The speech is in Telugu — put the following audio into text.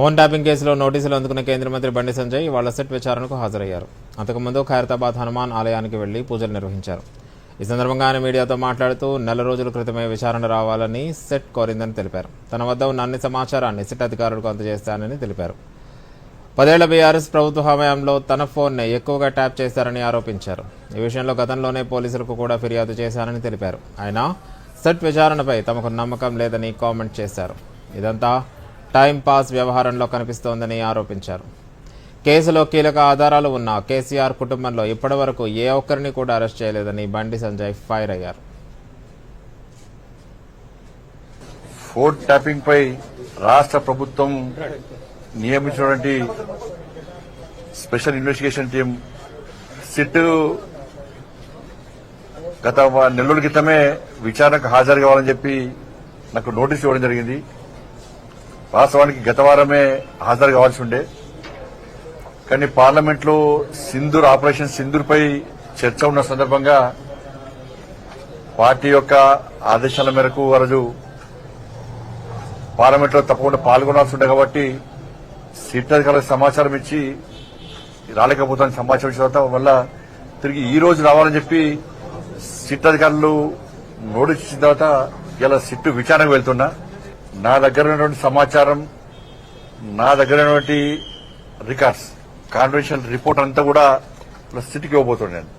ఫోన్ ట్యాపింగ్ కేసులో నోటీసులు అందుకున్న కేంద్ర మంత్రి బండి సంజయ్ వాళ్ళ సెట్ విచారణకు హాజరయ్యారు. అంతకుముందు ఖైరతాబాద్ హనుమాన్ ఆలయానికి వెళ్ళి పూజలు నిర్వహించారు. ఈ సందర్భంగా ఆయన మీడియాతో మాట్లాడుతూ నెల రోజుల క్రితమే విచారణ రావాలని సెట్ కోరిందని తెలిపారు. తన వద్ద ఉన్న అన్ని సమాచారాన్ని సెట్ అధికారులకు అందజేస్తానని తెలిపారు. పదేళ్ళ బీఆర్ఎస్ ప్రభుత్వ హయాంలో తన ఫోన్నే ఎక్కువగా ట్యాప్ చేశారని ఆరోపించారు. ఈ విషయంలో గతంలోనే పోలీసులకు కూడా ఫిర్యాదు చేశానని తెలిపారు. ఆయన సెట్ విచారణపై తమకు నమ్మకం లేదని కామెంట్ చేశారు. ఇదంతా టైంపాస్ వ్యవహారంలో కనిపిస్తోందని ఆరోపించారు. కేసులో కీలక ఆధారాలు ఉన్న కేసీఆర్ కుటుంబంలో ఇప్పటివరకు ఏ ఒక్కరిని కూడా అరెస్ట్ చేయలేదని బండి సంజయ్ ఫైర్ అయ్యారు. ఫోర్ ట్యాపింగ్ పై రాష్ట్ర ప్రభుత్వం నియమించినటువంటి స్పెషల్ ఇన్వెస్టిగేషన్ టీం సిట్ గత నెల్లూరు క్రితమే విచారణకు హాజరు కావాలని చెప్పి నాకు నోటీస్ ఇవ్వడం జరిగింది. వాస్తవానికి గత వారమే హాజరు కావాల్సి ఉండే. కానీ పార్లమెంట్లో సింధూర్ ఆపరేషన్ సింధూర్పై చర్చ ఉన్న సందర్భంగా పార్టీ యొక్క ఆదేశాల మేరకు వరజు పార్లమెంట్లో తప్పకుండా పాల్గొనాల్సి ఉండే కాబట్టి సీట్ అధికారులకు సమాచారం ఇచ్చి రాలేకపోతానికి సమాచారం ఇచ్చిన తర్వాత వల్ల తిరిగి ఈ రోజు రావాలని చెప్పి సిట్ అధికారులు నోటీస్ ఇచ్చిన తర్వాత ఇలా సిట్టు విచారణకు వెళ్తున్నా. నా దగ్గర ఉన్నటువంటి సమాచారం నా దగ్గర ఉన్నటువంటి రికార్డ్స్ కాన్వెన్షన్ రిపోర్ట్ అంతా కూడా సిటీకి ఇవ్వబోతున్నాను